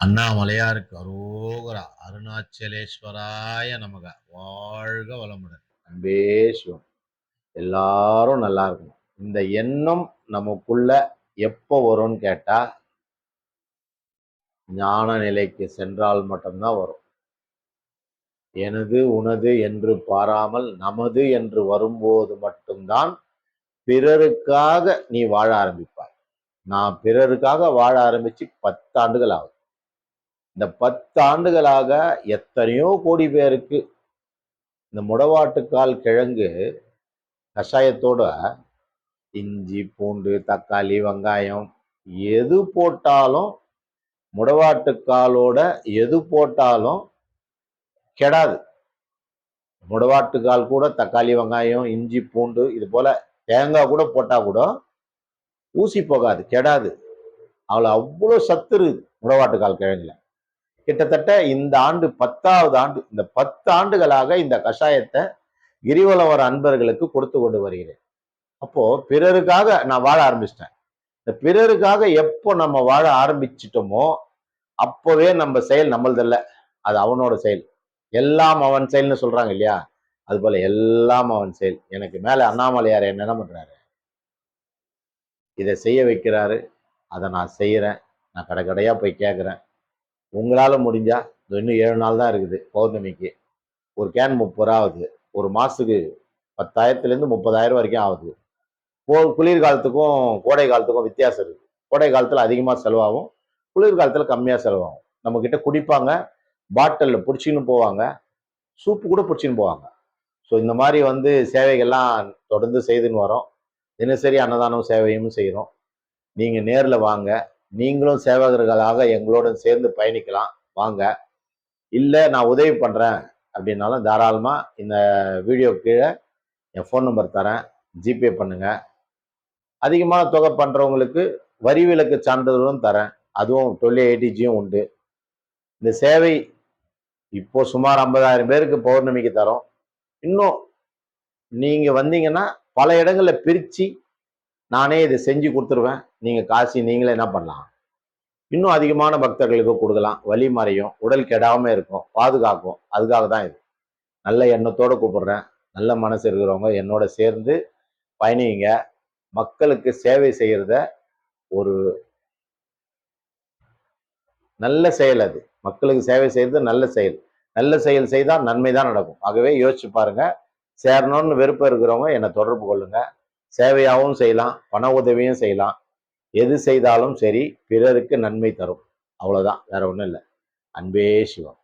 அண்ணாமலையாருக்கு அரோகரா அருணாச்சலேஸ்வராய நமக. வாழ்க வளமுடன். அன்பே சிவம். எல்லாரும் நல்லா இருக்கணும். இந்த எண்ணம் நமக்குள்ள எப்போ வரும்னு கேட்டா ஞான நிலைக்கு சென்றால் மட்டும்தான் வரும். எனது உனது என்று பாராமல் நமது என்று வரும்போது மட்டும்தான் பிறருக்காக நீ வாழ ஆரம்பிப்பாய். நான் பிறருக்காக வாழ ஆரம்பிச்சு பத்தாண்டுகள் ஆகுது. இந்த பத்து ஆண்டுகளாக எத்தனையோ கோடி பேருக்கு இந்த முடவாட்டுக்கால் கிழங்கு கஷாயத்தோட இஞ்சி பூண்டு தக்காளி வெங்காயம் எது போட்டாலும் முடவாட்டுக்காலோட எது போட்டாலும் கெடாது. முடவாட்டுக்கால் கூட தக்காளி வெங்காயம் இஞ்சி பூண்டு இது போல் தேங்காய் கூட போட்டால் கூட ஊசி போகாது கெடாது. அவளை அவ்வளோ சத்து இருக்குது முடவாட்டுக்கால் கிழங்குல. கிட்டத்தட்ட இந்த ஆண்டு பத்தாவது ஆண்டு இந்த பத்து ஆண்டுகளாக இந்த கஷாயத்தை கிரிவலவர் அன்பர்களுக்கு கொடுத்து கொண்டு வருகிறேன். அப்போ பிறருக்காக நான் வாழ ஆரம்பிச்சிட்டேன். இந்த பிறருக்காக எப்போ நம்ம வாழ ஆரம்பிச்சிட்டோமோ அப்போவே நம்ம செயல் நம்மளதில்ல. அது அவனோட செயல். எல்லாம் அவன் செயல்னு சொல்றாங்க இல்லையா? அது போல எல்லாம் அவன் செயல். எனக்கு மேல அண்ணாமலையார் என்ன பண்றாரு? இதை செய்ய வைக்கிறாரு. அதை நான் செய்யறேன் நான் கடை கடையா போய் கேட்குறேன் உங்களால் முடிஞ்சால் இன்னும் ஏழு நாள் தான் இருக்குது பௌர்ணமிக்கு. ஒரு கேன் முப்பது ரூபா ஆகுது. ஒரு மாதத்துக்கு பத்தாயிரத்துலேருந்து முப்பதாயிரம் வரைக்கும் ஆகுது. போ குளிர் காலத்துக்கும் கோடை காலத்துக்கும் வித்தியாசம் இருக்குது கோடை காலத்தில் அதிகமாக செலவாகும். குளிர் காலத்தில் கம்மியாக செலவாகும். நம்மக்கிட்ட குடிப்பாங்க. பாட்டிலில் பிடிச்சின்னு போவாங்க. சூப்பு கூட பிடிச்சின்னு போவாங்க. ஸோ இந்த மாதிரி வந்து சேவைகள்லாம் தொடர்ந்து செய்துன்னு வரோம். தினசரி அன்னதானம் சேவையும் செய்கிறோம் நீங்கள் நேரில் வாங்க. நீங்களும் சேவகர்களாக எங்களோட சேர்ந்து பயணிக்கலாம். வாங்க. இல்லை நான் உதவி பண்ணுறேன் அப்படின்னாலும் தாராளமாக இந்த வீடியோ கீழே என் ஃபோன் நம்பர் தரேன். ஜிபே பண்ணுங்கள் அதிகமான தொகை பண்ணுறவங்களுக்கு வரி விலக்கு சான்றிதழும் தரேன். அதுவும் டொல்லி ஐடிஜியும் உண்டு. இந்த சேவை இப்போ சுமார் ஐம்பதாயிரம் பேருக்கு பௌர்ணமிக்கு தரோம். இன்னும் நீங்கள் வந்தீங்கன்னா பல இடங்களில் பிரித்து நானே இதை செஞ்சு கொடுத்துருவேன். நீங்கள் காசு நீங்களே என்ன பண்ணலாம்? இன்னும் அதிகமான பக்தர்களுக்கு கொடுக்கலாம். வலி மறையும் உடல் கெடாமல் இருக்கும் பாதுகாக்கும். அதுக்காக தான் இது. நல்ல எண்ணத்தோடு கூப்பிடுறேன். நல்ல மனசு இருக்கிறவங்க என்னோட சேர்ந்து பயணிங்க. மக்களுக்கு சேவை செய்கிறத ஒரு நல்ல செயல் அது. மக்களுக்கு சேவை செய்கிறது நல்ல செயல். நல்ல செயல் செய்தால் நன்மை தான் நடக்கும். ஆகவே யோசிச்சு பாருங்க. சேரணும்னு விருப்பம் இருக்கிறவங்க என்னை தொடர்பு கொள்ளுங்க. சேவையாகவும் செய்யலாம். பண உதவியும் செய்யலாம். எது செய்தாலும் சரி பிறருக்கு நன்மை தரும். அவ்வளோதான் வேற ஒன்றும் இல்லை. அன்பே சிவம்.